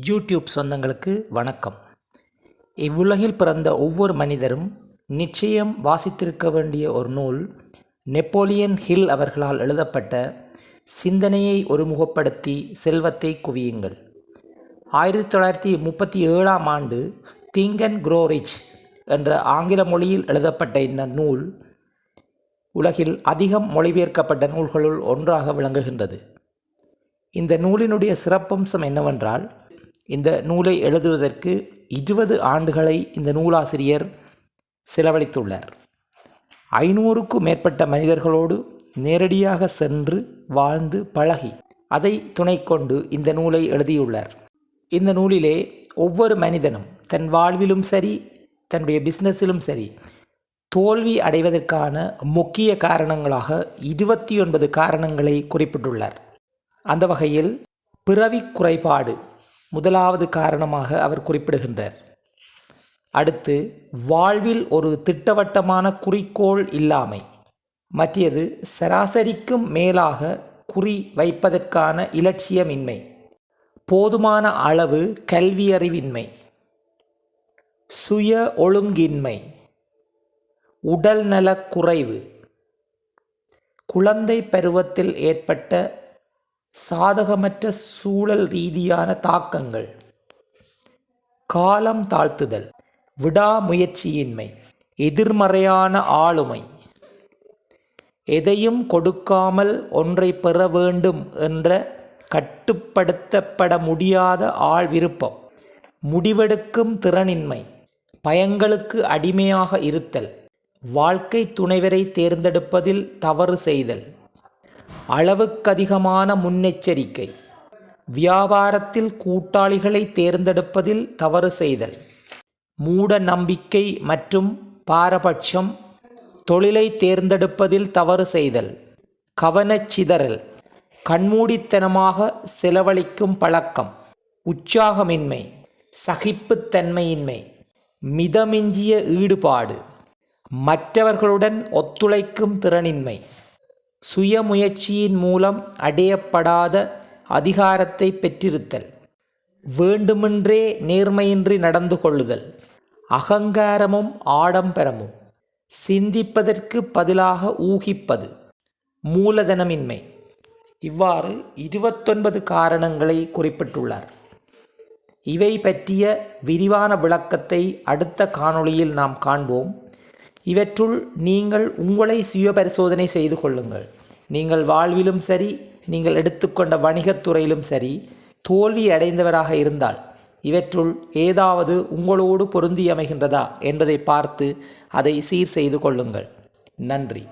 YouTube சொந்தங்களுக்கு வணக்கம். இவ்வுலகில் பிறந்த ஒவ்வொரு மனிதரும் நிச்சயம் வாசித்திருக்க வேண்டிய ஒரு நூல் நெப்போலியன் ஹில் அவர்களால் எழுதப்பட்ட சிந்தனையை ஒருமுகப்படுத்தி செல்வத்தை குவியுங்கள். ஆயிரத்தி தொள்ளாயிரத்தி முப்பத்தி ஏழாம் ஆண்டு திங்க் அண்ட் என்ற ஆங்கில மொழியில் எழுதப்பட்ட இந்த நூல் உலகில் அதிகம் மொழிபெயர்க்கப்பட்ட நூல்களுள் ஒன்றாக விளங்குகின்றது. இந்த நூலினுடைய சிறப்பம்சம் என்னவென்றால் இந்த நூலை எழுதுவதற்கு இருபது ஆண்டுகளை இந்த நூலாசிரியர் செலவழித்துள்ளார். ஐநூறுக்கும் மேற்பட்ட மனிதர்களோடு நேரடியாக சென்று வாழ்ந்து பழகி அதை துணை கொண்டு இந்த நூலை எழுதியுள்ளார். இந்த நூலிலே ஒவ்வொரு மனிதனும் தன் வாழ்விலும் சரி தன்னுடைய பிஸ்னஸிலும் சரி தோல்வி அடைவதற்கான முக்கிய காரணங்களாக இருபத்தி ஒன்பது காரணங்களை குறிப்பிட்டுள்ளார். அந்த வகையில் பிறவி குறைபாடு முதலாவது காரணமாக அவர் குறிப்பிடுகின்றார். அடுத்து வாழ்வில் ஒரு திட்டவட்டமான குறிக்கோள் இல்லாமை. மற்றது சராசரிக்கும் மேலாக குறி வைப்பதற்கான இலட்சியமின்மை. போதுமான அளவு கல்வியறிவின்மை. சுய ஒழுங்கின்மை. உடல்நலக் குறைவு. குழந்தை பருவத்தில் ஏற்பட்ட சாதகமற்ற சூழல் ரீதியான தாக்கங்கள். காலம் தாழ்த்துதல் விடாமுயற்சியின்மை எதிர்மறையான ஆளுமை. எதையும் கொடுக்காமல் ஒன்றை பெற வேண்டும் என்ற கட்டுப்படுத்தப்பட முடியாத ஆள் விருப்பம் முடிவெடுக்கும் திறனின்மை பயங்களுக்கு அடிமையாக இருத்தல் வாழ்க்கை துணைவரை தேர்ந்தெடுப்பதில் தவறு செய்தல். அளவுக்கதிகமான முன்னெச்சரிக்கை. வியாபாரத்தில் கூட்டாளிகளை தேர்ந்தெடுப்பதில் தவறு செய்தல். மூட நம்பிக்கை மற்றும் பாரபட்சம். தொழிலை தேர்ந்தெடுப்பதில் தவறு செய்தல். கவனச்சிதறல் கண்மூடித்தனமாக செலவழிக்கும் பழக்கம். உற்சாகமின்மை. சகிப்புத்தன்மையின்மை. மிதமிஞ்சிய ஈடுபாடு. மற்றவர்களுடன் ஒத்துழைக்கும் திறனின்மை. சுயமுயற்சியின் மூலம் அடையப்படாத அதிகாரத்தை பெற்றிருத்தல். வேண்டுமென்றே நேர்மையின்றி நடந்து கொள்ளுதல். அகங்காரமும் ஆடம்பரமும். சிந்திப்பதற்கு பதிலாக ஊகிப்பது. மூலதனமின்மை. இவ்வாறு இருபத்தொன்பது காரணங்களை குறிப்பிட்டுள்ளார். இவை பற்றிய விரிவான விளக்கத்தை அடுத்த காணொளியில் நாம் காண்போம். இவற்றுள் நீங்கள் உங்களை சுய பரிசோதனை செய்து கொள்ளுங்கள். நீங்கள் வாழ்விலும் சரி நீங்கள் எடுத்துக்கொண்ட வணிகத்துறையிலும் சரி தோல்வி அடைந்தவராக இருந்தால் இவற்றுள் ஏதாவது உங்களோடு பொருந்தியமைகின்றதா என்பதை பார்த்து அதை சீர் செய்து கொள்ளுங்கள். நன்றி.